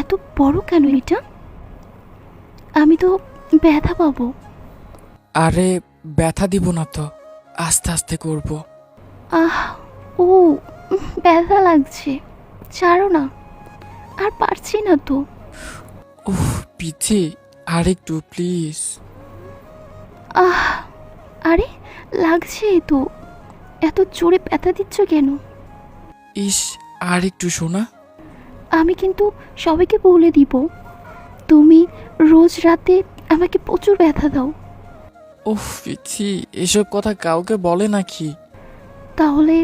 এত বড় কেন এটা? আমি তো ব্যথা পাবো। আরে ব্যথা দিব না তো। আস্তে আস্তে করব। আহ ও ব্যথা লাগছে। ছাড়ো না। আর পারছি না তো। উফ পিচি আরেকটু প্লিজ। আহ আরে লাগছে তো। এত জোরে ব্যথা দিচ্ছ কেন? ইস আরেকটু শোনা। আমি কিন্তু সবাইকে বলে দিব। তুমি রোজ রাতে আমাকে প্রচুর ব্যথা দাও। উফ পিচি এসব কথা কাউকে বলে নাকি? তাহলে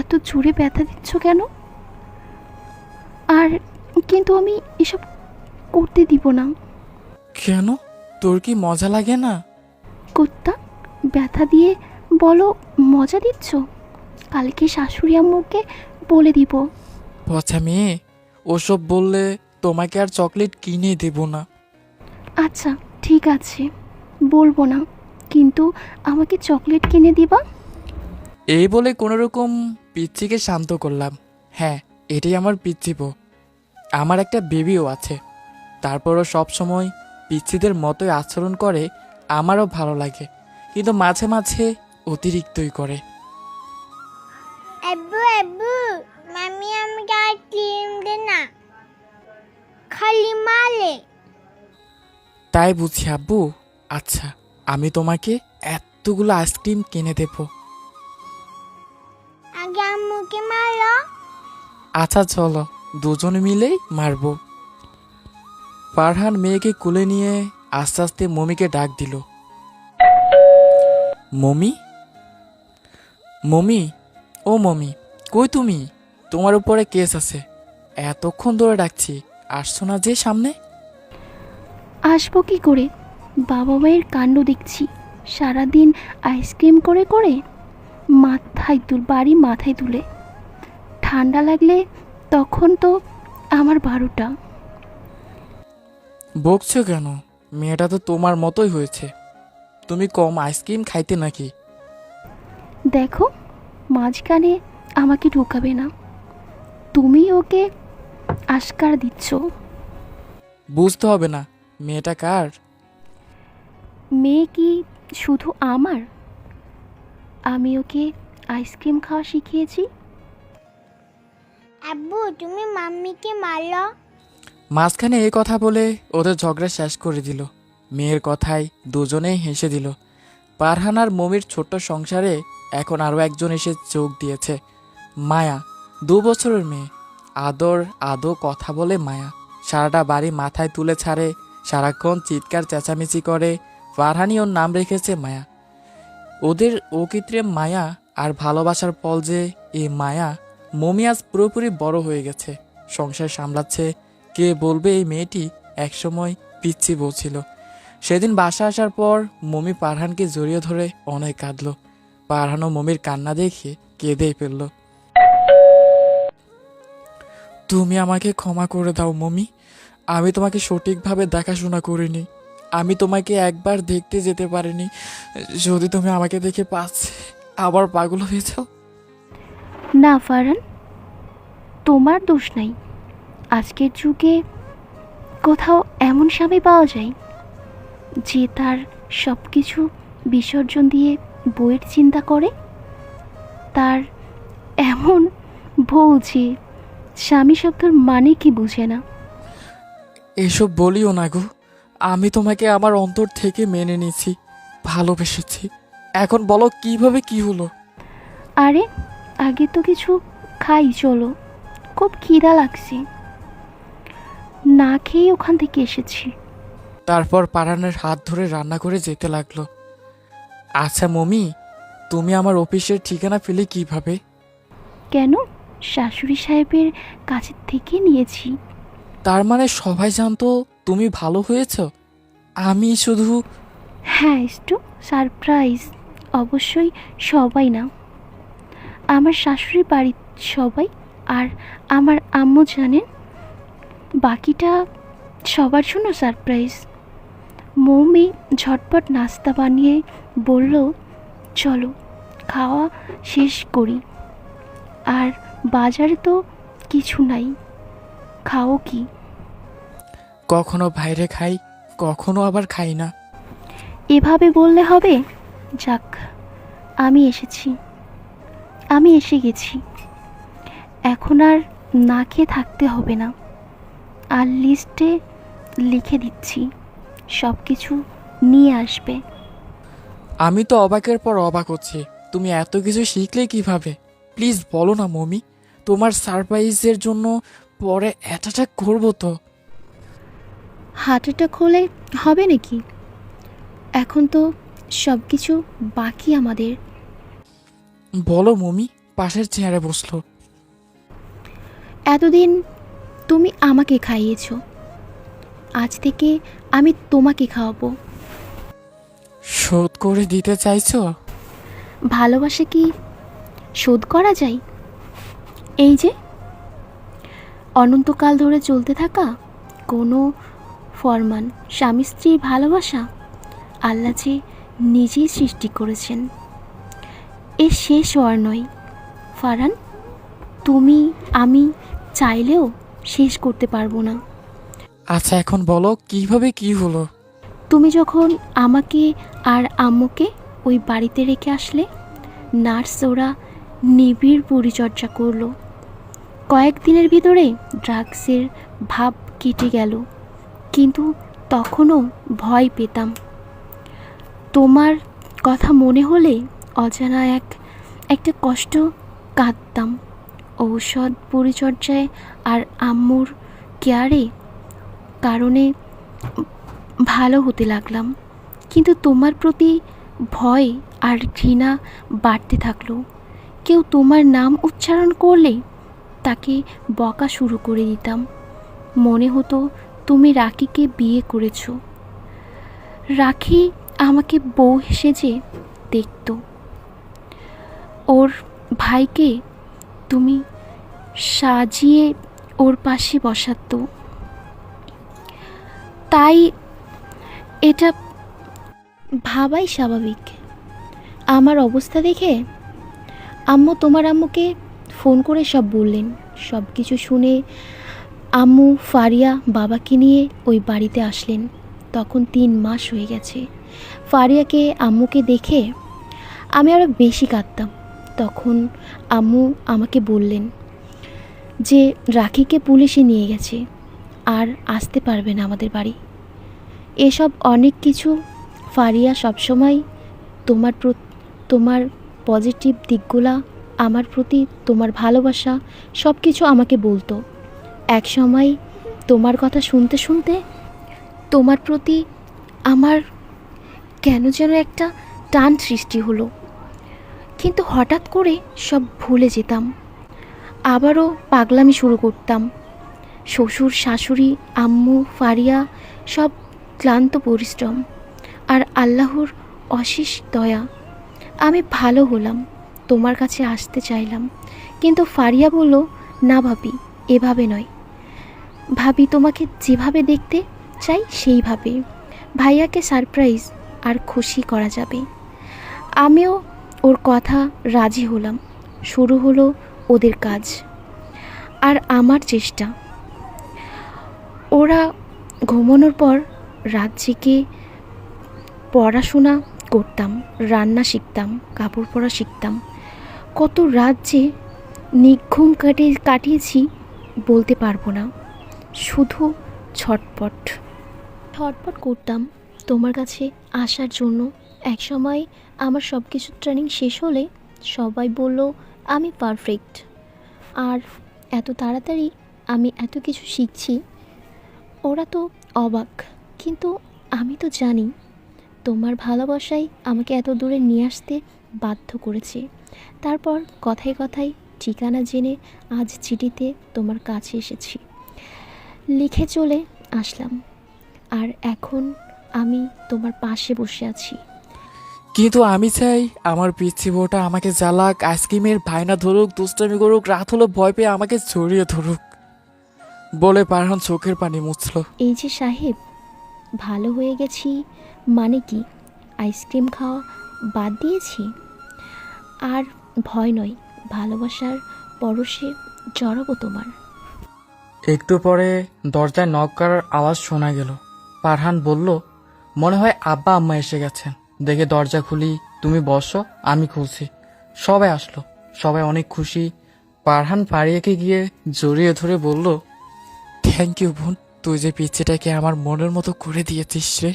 এত জোরে ব্যথা দিচ্ছ কেন? আর কিন্তু আমি এসব করতে দিব না। কেন? তোর কি মজা লাগে না? কুত্তা ব্যথা দিয়ে বলো মজা দিচ্ছ? কালকে শাশুড়ি আম্মুকে বলে দিব। পচা মেয়ে ওসব বললে তোমাকে আর চকলেট কিনে দেব না। আচ্ছা ঠিক আছে। বলব না। কিন্তু আমাকে চকলেট কিনে দিবা? এই বলে কোনো রকম পিচ্ছিকে শান্ত করলাম। হ্যাঁ এটাই আমার পিচ্ছি বউ। আমার একটা বেবিও আছে। তারপরও সব সময় পিচ্ছিদের মতোই আচরণ করে আমারও ভালো লাগে। কিন্তু মাঝে মাঝে অতিরিক্তই করে। মালে তাই বুঝি আব্বু? আচ্ছা আমি তোমাকে এতগুলো আইসক্রিম কিনে দেব। আগে আম্মুকে মারো। আচ্ছা চলো দুজন মিলেই মারবো। পারহান মেয়েকে কুলে নিয়ে আস্তে আস্তে মমিকে ডাক দিল। মমি? মমি? ও মমি কই তুমি? তোমার উপরে কেস আছে। এতক্ষণ ধরে ডাকছি। আসছো না যে সামনে? আসব কি করে? বাবা মায়ের কাণ্ড দেখছি। সারাদিন আইসক্রিম করে করে মাথায় তুল বাড়ি মাথায় তুলে। ঠান্ডা লাগলে তখন তো আমার বারোটা। বকছো কেন? মেয়েটা তো তোমার মতোই হয়েছে। তুমি কম আইসক্রিম খাইতে নাকি? দেখো মাঝখানে আমাকে ঢোকাবে না। তুমি ওকে আস্কার দিচ্ছ? বুঝতে হবে না মেয়েটা কার? মেয়ে কি শুধু আমার? আমি ওকে আইসক্রিম খাওয়া শিখিয়েছি। আব্বু তুমি মাম্মিকে মারলো। মাঝখানে এই কথা বলে ওদের ঝগড়া শেষ করে দিল। মেয়ের কথায় দুজনেই হেসে দিল। পারহান আর মমির ছোট্ট সংসারে এখন আরও একজন এসে যোগ দিয়েছে। মায়া দু বছরের মেয়ে। আদর, আদো কথা বলে মায়া। সারাটা বাড়ি মাথায় তুলে ছাড়ে, সারাক্ষণ চিৎকার, চেঁচামেচি করে। ফারহানি ওর নাম রেখেছে মায়া। ওদের অকৃত্রিম মায়া আর ভালোবাসার ফল যে এই মায়া মমি আজ পুরোপুরি বড় হয়ে গেছে। সংসার সামলাচ্ছে। কে বলবে এই মেয়েটি? একসময় পিচ্ছি বউ ছিল। সেদিন বাসা আসার পর মমি পারহানকে জড়িয়ে ধরে অনেক কাঁদলো। পারহানও মমির কান্না দেখে কেঁদেই ফেলল। তুমি আমাকে ক্ষমা করে দাও, মমি। আমি তোমাকে সঠিকভাবে দেখাশোনা করিনি। আমি তোমাকে একবার দেখতে যেতে পারিনি। যদি তুমি আমাকে দেখে পাচ্ছে আবার পাগল হয়ে যাও। না ফারান তোমার দোষ নাই। আজকের যুগে কোথাও এমন স্বামী পাওয়া যায়, যে তার সব কিছু বিসর্জন দিয়ে বইয়ের চিন্তা করে। তার এমন বউ যে স্বামী শব্দর মানে কি বুঝে না? এসব বলিও না গো। আমি তোমাকে আমার অন্তর থেকে মেনে নিয়েছি ভালোবেসেছি। এখন বলো কীভাবে কি হলো? আরে আগে তো কিছু খাই চলো। খুব খিদা লাগছে। না খেয়ে ওখান থেকে এসেছি। তারপর পারানের হাত ধরে রান্না করে যেতে লাগল। আচ্ছা মমি তুমি আমার অফিসের ঠিকানা পেলে কীভাবে? কেন? শাশুড়ি সাহেবের কাছের থেকে নিয়েছি। তার মানে সবাই জানতো তুমি ভালো হয়েছ? আমি শুধু হ্যাঁ একটু সারপ্রাইজ। অবশ্যই সবাই না। আমার শাশুড়ি বাড়ির সবাই আর আমার আম্মু জানেন? বাকিটা সবার জন্য সারপ্রাইজ। মৌমি ঝটপট নাস্তা বানিয়ে বলল চলো খাওয়া শেষ করি। আর বাজারে তো কিছু নাই খাও কি? কখনো বাইরে খাই কখনো আবার খাই না। এভাবে বললে হবে? যাক আমি এসেছি আমি এসে গেছি। এখন আর না খেয়ে থাকতে হবে না। আর লিস্টে লিখে দিচ্ছি সব কিছু নিয়ে আসবে। আমি তো অবাকের পর অবাক হচ্ছি। তুমি এত কিছু শিখলে কীভাবে? প্লিজ বলো না মমি। তোমার সারপ্রাইজের জন্য পরে অ্যাটাক করব তো। হার্ট অ্যাটাক হলে হবে নাকি? এখন তো সব কিছু বাকি আমাদের। বলো মমি পাশের চেয়ারে বসল। এতদিন তুমি আমাকে খাইয়েছো। আজ থেকে আমি তোমাকে খাওয়াবো। শোধ করে দিতে চাইছো? ভালোবাসা কি শোধ করা যায়? এই যে অনন্তকাল ধরে চলতে থাকা কোনো ফরমান স্বামী স্ত্রীর ভালোবাসা আল্লাহ যে নিজেই সৃষ্টি করেছেন। এ শেষ হওয়ার নয়। ফারান তুমি আমি চাইলেও শেষ করতে পারব না। আচ্ছা এখন বলো কীভাবে কি হলো? তুমি যখন আমাকে আর আম্মুকে ওই বাড়িতে রেখে আসলে নার্স ওরা নিবিড় পরিচর্যা করল। কয়েকদিনের ভিতরে ড্রাগসের ভাব কেটে গেল, কিন্তু তখনও ভয় পেতাম। তোমার কথা মনে হলে অজানা এক, একটা কষ্ট কাঁদতাম। ঔষধ পরিচর্যায় আর আম্মুর কেয়ারে কারণে ভালো হতে লাগলাম, কিন্তু তোমার প্রতি ভয় আর ঘৃণা বাড়তে থাকল। কেউ তোমার নাম উচ্চারণ করলে তাকে বকা শুরু করে দিতাম। মনে হতো তুমি রাখিকে বিয়ে করেছ। রাখি আমাকে বউ সেজে দেখত। ওর ভাইকে তুমি সাজিয়ে ওর পাশে বসাতো। তাই এটা ভাবাই স্বাভাবিক। আমার অবস্থা দেখে আম্মু তোমার আম্মুকে ফোন করে সব বললেন। সব কিছু শুনে আম্মু, ফারিয়া বাবাকে নিয়ে ওই বাড়িতে আসলেন। তখন তিন মাস হয়ে গেছে। ফারিয়াকে আম্মুকে দেখে আমি আরও বেশি কাঁদতাম। তখন আম্মু আমাকে বললেন যে, রাখিকে পুলিশে নিয়ে গেছে, আর আসতে পারবে না আমাদের বাড়ি। এসব অনেক কিছু ফারিয়া সবসময় তোমার তোমার পজিটিভ দিকগুলা আমার প্রতি তোমার ভালোবাসা সব কিছু আমাকে বলতো। এক সময় তোমার কথা শুনতে শুনতে তোমার প্রতি আমার কেন যেন একটা টান সৃষ্টি হলো। কিন্তু হঠাৎ করে সব ভুলে যেতাম। আবারও পাগলামি শুরু করতাম। শ্বশুর, শাশুড়ি, আম্মু, ফারিয়া, সব ক্লান্ত পরিশ্রম। আর আল্লাহর অশেষ দয়া। আমি ভালো হলাম। তোমার কাছে আসতে চাইলাম। কিন্তু ফারিয়া বলল, না ভাবি, এভাবে নয়। ভাবি তোমাকে যেভাবে দেখতে চাই সেইভাবে। ভাইয়াকে সারপ্রাইজ আর খুশি করা যাবে। আমিও ওর কথা রাজি হলাম। শুরু হলো ওদের কাজ আর আমার চেষ্টা। ওরা ঘুমানোর পর রাত জেগে পড়াশোনা করতাম, রান্না শিখতাম, কাপড় পরা শিখতাম। কত রাত যে নিঘুম কাটে, কাটিয়েছি বলতে পারব না। শুধু ছটপট। ছটপট করতাম তোমার কাছে আসার জন্য। এক সময় আমার সব কিছু ট্রেনিং শেষ হলে সবাই বলল, আমি পারফেক্ট আর এত তাড়াতাড়ি আমি এত কিছু শিখছি, ওরা তো অবাক। কিন্তু আমি তো জানি তোমার ভালোবাসাই আমাকে এত দূরে নিয়ে আসতে বাধ্য করেছে। তারপর কথায় কথায় ঠিকানা জেনে আজ চিঠিতে তোমার কাছে এসেছি। লিখে চলে আসলাম। আর এখন আমি তোমার পাশে বসে আছি। কিন্তু আমি চাই আমার পিচ্ছি বউটা আমাকে জ্বালাক আইসক্রিমের ভাইনা ধরুক দুষ্টামি করুক রাত হলো ভয় পেয়ে আমাকে জড়িয়ে ধরুক। বলে পারহান চোখের পানি মুছল। এই যে সাহেব ভালো হয়ে গেছি মানে কি? আইসক্রিম খাওয়া বাদ দিয়েছি? আর ভয় নয়, ভালোবাসার পরশে জড়াবো তোমার। একটু পরে দরজায় নক করার আওয়াজ শোনা গেল। পারহান বলল, মনে হয় আব্বা আম্মা এসে গেছেন। দেখে দরজা খুলি, তুমি বসো, আমি খুলছি। সবাই আসলো, সবাই অনেক খুশি। পারহান পাড়িয়েকে গিয়ে জড়িয়ে ধরে বলল থ্যাংক ইউ বোন, তুই যে পিচ্ছিটাকে আমার মনের মতো করে দিয়েছিস রে।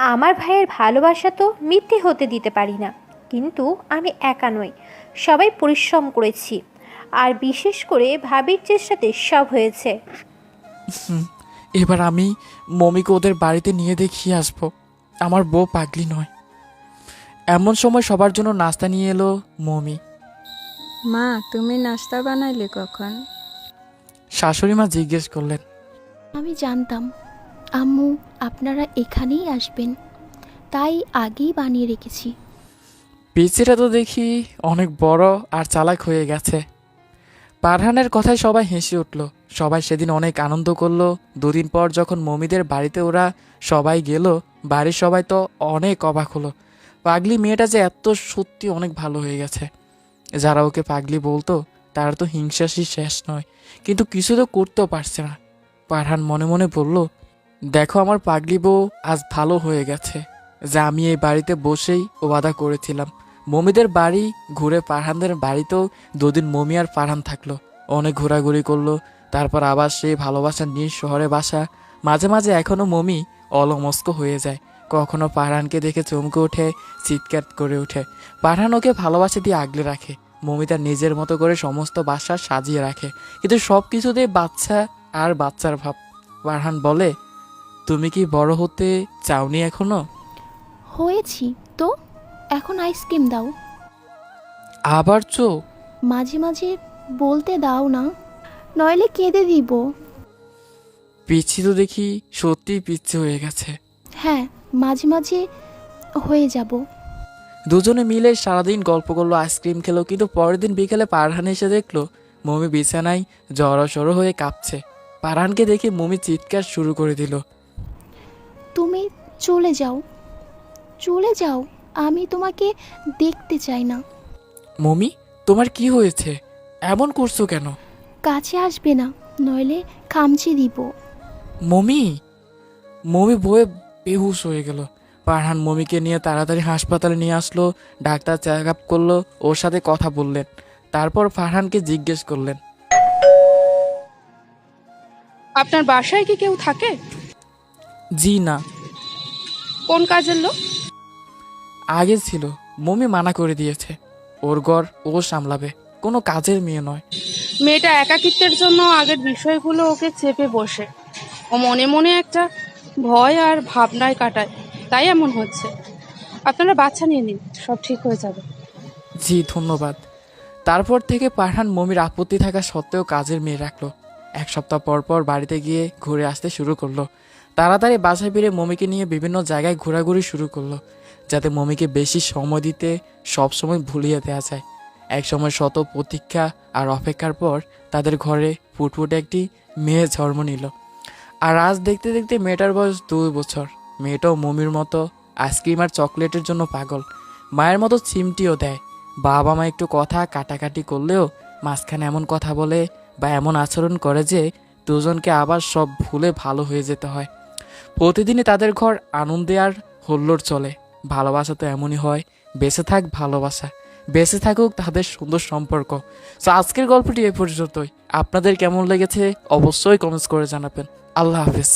আমার ভাইয়ের ভালোবাসা তো মিথ্যে হতে দিতে পারি না কিন্তু আমি একা নই সবাই পরিশ্রম করেছি আর বিশেষ করে ভাবির চেষ্টাতে সব হয়েছে। এবার আমি মমিকে ওদের বাড়িতে নিয়ে দেখিয়ে আসব আমার বউ পাগলি নয়। এমন সময় সবার জন্য নাস্তা নিয়ে এলো মমি। মা তুমি নাস্তা বানাইলে কখন? শাশুড়ি মা জিজ্ঞেস করলেন। আমি জানতাম। আম্মু, আপনারা এখানেই আসবেন। তাই আগেই বানিয়ে রেখেছি। পিচিটা তো দেখি অনেক বড় আর চালাক হয়ে গেছে। পারহানের কথায় সবাই হেসে উঠল। সবাই সেদিন অনেক আনন্দ করল। দুদিন পর যখন মমিদের বাড়িতে ওরা সবাই গেল, বাড়ির সবাই তো অনেক অবাক হলো। পাগলি মেয়েটা যে এত সত্যি অনেক ভালো হয়ে গেছে। যারা ওকে পাগলি বলতো, তার তো হিংসাসী শেষ নয়। কিন্তু কিছু তো করতেও পারছে না। পারহান মনে মনে বলল দেখো আমার পাগলি বউ আজ ভালো হয়ে গেছে, যা আমি এই বাড়িতে বসেই ওয়াদা করেছিলাম। মমিদের বাড়ি ঘুরে পারহানদের বাড়িতেও দুদিন মমি আর পারহান থাকল। অনেক ঘোরাঘুরি করল, তারপর আবার সেই ভালোবাসা নিজ শহরে বাসা। মাঝে মাঝে এখনও মমি অলমস্ক হয়ে যায়। কখনো পারহানকে দেখে চমকে ওঠে, চিৎকার করে ওঠে। পারহান ওকে ভালোবাসা দিয়ে আগলে রাখে। মমি তার নিজের মতো করে সমস্ত বাসা সাজিয়ে রাখে। কিন্তু সব কিছুতেই বাচ্চা আর বাচ্চার ভাব। পারহান বলে তুমি কি বড় হতে চাওনি এখনও? হয়েছি। তো? এখন আইসক্রিম দাও। আবার চো। মাঝে মাঝে বলতে দাও না। নইলে কেঁদে দিব। পিচ্ছি তো দেখি সত্যিই পিচ্ছি হয়ে গেছে। হ্যাঁ মাঝে মাঝে হয়ে যাব। দুজনে মিলে সারাদিন গল্প করল আইসক্রিম খেলো কিন্তু পরের দিন বিকেলে পারহান এসে দেখল মমি বিছানায় জড়সড়ো হয়ে কাঁপছে। পারহানকে দেখে মমি চিৎকার শুরু করে দিল। তুমি চলে যাও। চলে যাও আমি তোমাকে দেখতে চাই না। মমি তোমার কি হয়েছে? এমন করছ কেন? কাছে আসবে না নইলে খামচি দিব। মমি মমি বয়ে বেহুশ হয়ে গেল। পারহান মমিকে নিয়ে তাড়াতাড়ি হাসপাতালে নিয়ে আসলো ডাক্তার চেক আপ করল ওর সাথে কথা বললেন। তারপর ফারহানকে জিজ্ঞেস করলেন আপনার বাসায় কি কেউ থাকে? জি না। কোন কাজের লোক? আগে ছিল মমি মানা করে দিয়েছে। ওর ঘর ও সামলাবে কোনো কাজের মেয়ে নয়। মেয়েটা একাকিত্বের জন্য আগের বিষয়গুলো ওকে চেপে বসে। ও মনে মনে একটা ভয় আর ভাবনায় কাটায় তাই এমন হচ্ছে। আপনারা বাচ্চা নিয়ে নিন সব ঠিক হয়ে যাবে। জি ধন্যবাদ। তারপর থেকে পাঠান মমির আপত্তি থাকা সত্ত্বেও কাজের মেয়ে রাখল। এক সপ্তাহ পর পর বাড়িতে গিয়ে ঘুরে আসতে শুরু করল। তাড়াতাড়ি বাসায় ফিরে মমিকে নিয়ে বিভিন্ন জায়গায় ঘোরাঘুরি শুরু করল, যাতে মমিকে বেশি সময় দিতে সবসময় ভুলিয়ে দেওয়া যায়। এক সময় শত প্রতীক্ষা আর অপেক্ষার পর তাদের ঘরে ফুটফুটে একটি মেয়ে জন্ম নিল। আর আজ দেখতে দেখতে মেয়েটার বয়স দুই বছর। মেয়েটাও মমির মতো আইসক্রিম আর চকলেটের জন্য পাগল। মায়ের মতো চিমটিও দেয়। বাবা মা একটু কথা কাটাকাটি করলেও মাঝখানে এমন কথা বলে বা এমন আচরণ করে যে দুজনকে আবার সব ভুলে ভালো হয়ে যেতে হয়। প্রতিদিনই তাদের ঘর আনন্দে আর হল্লোর চলে। ভালোবাসা তো এমনই হয়, বেঁচে থাক ভালোবাসা। বেঁচে থাকুক তাদের সুন্দর সম্পর্ক। সো আজকের গল্পটি এ পর্যন্তই। আপনাদের কেমন লেগেছে অবশ্যই কমেন্টস করে জানাবেন। আল্লাহ হাফিজ।